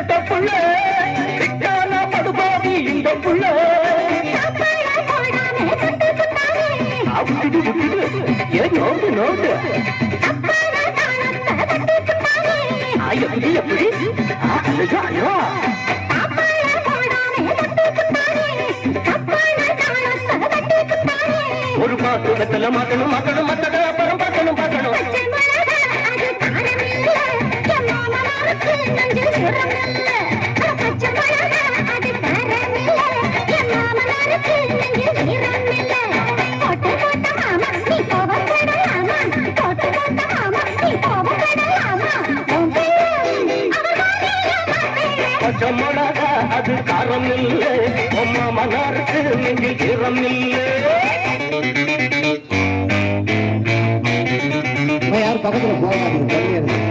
புள்ள சிக்கான படுபாதி இந்த புள்ள. அப்படி விட்டுடு ஏன் நோண்டு நோண்டு எப்படி எப்படி ஆ, ஐயோ ஒரு மாசத்துல மாட்டணும் மாட்டணும் மத்தத அப்புறம் பார்க்கணும் பார்க்கணும். பச்சை மிளகா அது காரம் மனாருக்கு நெஞ்சில் ஈரம் இல்லை பக்கத்துல